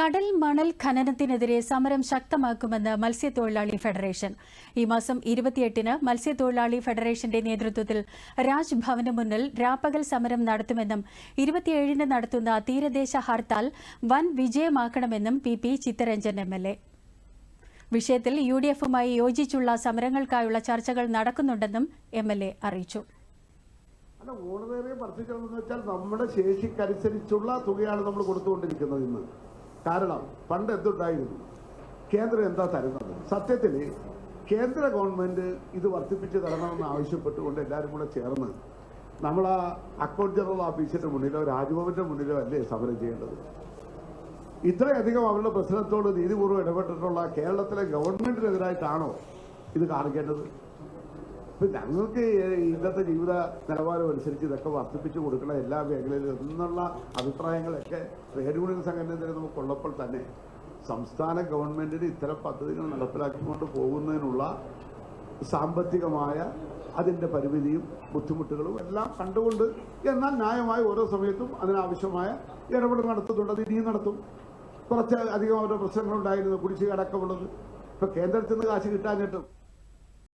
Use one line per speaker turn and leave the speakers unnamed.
കടൽ മണൽ ഖനനത്തിനെതിരെ സമരം ശക്തമാക്കുമെന്ന് മത്സ്യത്തൊഴിലാളി ഫെഡറേഷൻ. ഈ മാസം ഇരുപത്തിയെട്ടിന് മത്സ്യത്തൊഴിലാളി ഫെഡറേഷന്റെ നേതൃത്വത്തിൽ രാജ്ഭവന് മുന്നിൽ രാപ്പകൽ സമരം നടത്തുമെന്നും ഇരുപത്തിയേഴിന് നടത്തുന്ന തീരദേശ ഹർത്താൽ വൻ വിജയമാക്കണമെന്നും P P Chittaranjan M L A. വിഷയത്തിൽ യു ഡി എഫുമായി യോജിച്ചുള്ള സമരങ്ങൾക്കായുള്ള ചർച്ചകൾ നടക്കുന്നുണ്ടെന്നും എം എൽ എ അറിയിച്ചു.
അല്ല ഓണറേറിയം വർദ്ധിക്കണമെന്ന് വെച്ചാൽ നമ്മുടെ ശേഷിക്കനുസരിച്ചുള്ള തുകയാണ് നമ്മൾ കൊടുത്തുകൊണ്ടിരിക്കുന്നത് ഇന്ന്. കാരണം പണ്ട് എന്തുണ്ടായിരുന്നു? കേന്ദ്രം എന്താ തരുന്നത്? സത്യത്തിൽ കേന്ദ്ര ഗവൺമെന്റ് ഇത് വർദ്ധിപ്പിച്ച് തരണമെന്ന് ആവശ്യപ്പെട്ടുകൊണ്ട് എല്ലാവരും കൂടെ ചേർന്ന് നമ്മൾ ആ അക്കൗണ്ട് ജനറൽ ഓഫീസിന്റെ മുന്നിലോ രാജ്ഭവന്റെ മുന്നിലോ അല്ലേ സമരം ചെയ്യേണ്ടത്? ഇത്രയധികം അവരുടെ പ്രശ്നത്തോട് നീതിപൂർവം ഇടപെട്ടിട്ടുള്ള കേരളത്തിലെ ഗവൺമെന്റിനെതിരായിട്ടാണോ ഇത് കാണിക്കേണ്ടത്? ഇപ്പൊ ഞങ്ങൾക്ക് ഇന്നത്തെ ജീവിത നിലവാരം അനുസരിച്ച് ഇതൊക്കെ വർദ്ധിപ്പിച്ചു കൊടുക്കണം എല്ലാ മേഖലയിലും എന്നുള്ള അഭിപ്രായങ്ങളൊക്കെ ട്രേഡ് യൂണിയൻ സംഘടനത്തിന് നമുക്കുള്ളപ്പോൾ തന്നെ സംസ്ഥാന ഗവൺമെന്റിന് ഇത്തരം പദ്ധതികൾ നടപ്പിലാക്കിക്കൊണ്ട് പോകുന്നതിനുള്ള സാമ്പത്തികമായ അതിന്റെ പരിമിതിയും ബുദ്ധിമുട്ടുകളും എല്ലാം കണ്ടുകൊണ്ട് എന്നാൽ ന്യായമായി ഓരോ സമയത്തും അതിനാവശ്യമായ ഇടപെടൽ നടത്തുന്നുണ്ട്. അത് ഇനിയും നടത്തും. കുറച്ച് അധികം അവരുടെ പ്രശ്നങ്ങളുണ്ടായിരുന്നു. കുടിശ്ശിക അടക്കമുള്ളത്. ഇപ്പൊ കേന്ദ്രത്തിൽ നിന്ന് കാശ് കിട്ടാഞ്ഞിട്ടും